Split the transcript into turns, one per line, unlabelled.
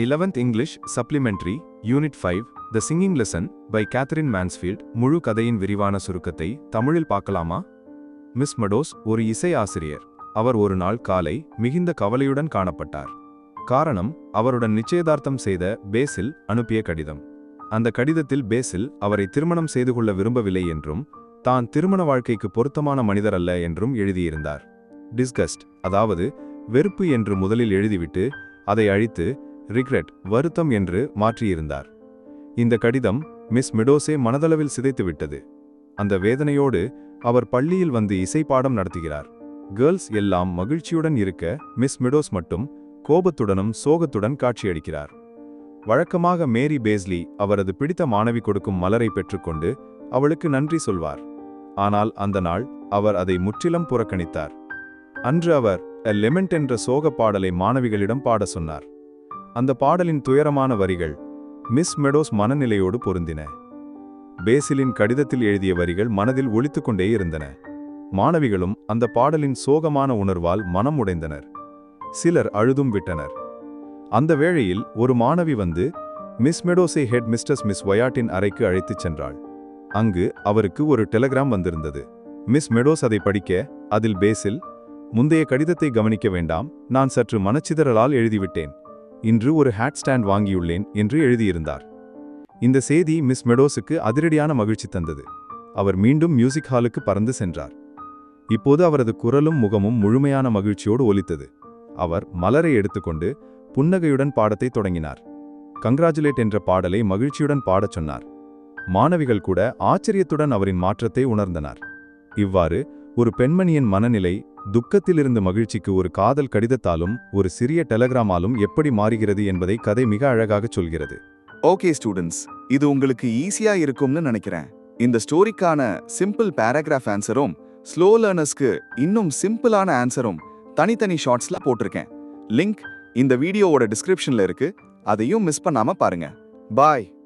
11th English supplementary unit five the singing lesson by Katherine Mansfield முழு கதையின் விரிவான சுருக்கத்தை தமிழில் பார்க்கலாமா? மிஸ் மடோஸ் ஒரு இசை ஆசிரியர். அவர் ஒரு நாள் காலை மிகுந்த கவலையுடன் காணப்பட்டார். காரணம் அவருடன் நிச்சயதார்த்தம் செய்த பேசில் அனுப்பிய கடிதம். அந்த கடிதத்தில் பேசில் அவரை திருமணம் செய்து கொள்ள விரும்பவில்லை என்றும் தான் திருமண வாழ்க்கைக்கு பொருத்தமான மனிதர் அல்ல என்றும் எழுதியிருந்தார். டிஸ்கஸ்ட் அதாவது வெறுப்பு என்று முதலில் எழுதிவிட்டு அதை அழித்து ரிக்ரெட் வருத்தம் என்று மாற்றியிருந்தார். இந்த கடிதம் மிஸ் மிடோஸே மனதளவில் சிதைத்துவிட்டது. அந்த வேதனையோடு அவர் பள்ளியில் வந்து இசை பாடம் நடத்துகிறார். கேர்ள்ஸ் எல்லாம் மகிழ்ச்சியுடன் இருக்க மிஸ் மிடோஸ் மட்டும் கோபத்துடனும் சோகத்துடன் காட்சியளிக்கிறார். வழக்கமாக மேரி பேஸ்லி அவரது பிடித்த மாணவி கொடுக்கும் மலரை பெற்றுக்கொண்டு அவளுக்கு நன்றி சொல்வார். ஆனால் அந்த நாள் அவர் அதை முற்றிலும் புறக்கணித்தார். அன்று அவர் லெமெண்ட் என்ற சோக பாடலை மாணவிகளிடம் பாட சொன்னார். அந்த பாடலின் துயரமான வரிகள் மிஸ் மெடோஸ் மனநிலையோடு பொருந்தின. பேசிலின் கடிதத்தில் எழுதிய வரிகள் மனதில் ஒழித்துக்கொண்டே இருந்தன. மாணவிகளும் அந்த பாடலின் சோகமான உணர்வால் மனம் உடைந்தனர் சிலர் அழுதும் விட்டனர். அந்த வேளையில் ஒரு மாணவி வந்து மிஸ் மெடோஸை ஹெட் மிஸ்டர்ஸ் மிஸ் வயாட்டின் அறைக்கு அழைத்துச் சென்றாள். அங்கு அவருக்கு ஒரு டெலகிராம் வந்திருந்தது. மிஸ் மெடோஸ் அதை படிக்க அதில் பேசில் முந்தைய கடிதத்தை கவனிக்க வேண்டாம் நான் சற்று மனச்சிதறலால் எழுதிவிட்டேன். இன்று ஒரு ஹேட் ஸ்டாண்ட் வாங்கியுள்ளேன் என்று எழுதியிருந்தார். இந்த செய்தி மிஸ் மெடோஸுக்கு அதிரடியான மகிழ்ச்சி தந்தது. அவர் மீண்டும் மியூசிக் ஹாலுக்கு பறந்து சென்றார். இப்போது அவரது குரலும் முகமும் முழுமையான மகிழ்ச்சியோடு ஒலித்தது. அவர் மலரை எடுத்துக்கொண்டு புன்னகையுடன் பாடத்தை தொடங்கினார். கங்க்ராச்சுலேட் என்ற பாடலை மகிழ்ச்சியுடன் பாடச் சொன்னார். மாணவிகள் கூட ஆச்சரியத்துடன் அவரின் மாற்றத்தை உணர்ந்தனர். இவ்வாறு ஒரு பெண்மணியின் மனநிலை துக்கத்திலிருந்து மகிழ்ச்சிக்கு ஒரு காதல் கடிதத்தாலும் ஒரு சிறிய டெலகிராமாலும் எப்படி மாறுகிறது என்பதை கதை மிக அழகாகச் சொல்கிறது.
ஓகே ஸ்டூடெண்ட்ஸ் இது உங்களுக்கு ஈஸியா இருக்கும்னு நினைக்கிறேன். இந்த ஸ்டோரிக்கான சிம்பிள் பேராகிராஃப் ஆன்சரும் ஸ்லோ லேர்னர்ஸ்க்கு இன்னும் சிம்பிளான ஆன்சரும் தனித்தனி ஷார்ட்ஸ்ல போட்டிருக்கேன். லிங்க் இந்த வீடியோவோட டிஸ்கிரிப்ஷன்ல இருக்கு அதையும் மிஸ் பண்ணாம பாருங்க. பாய்.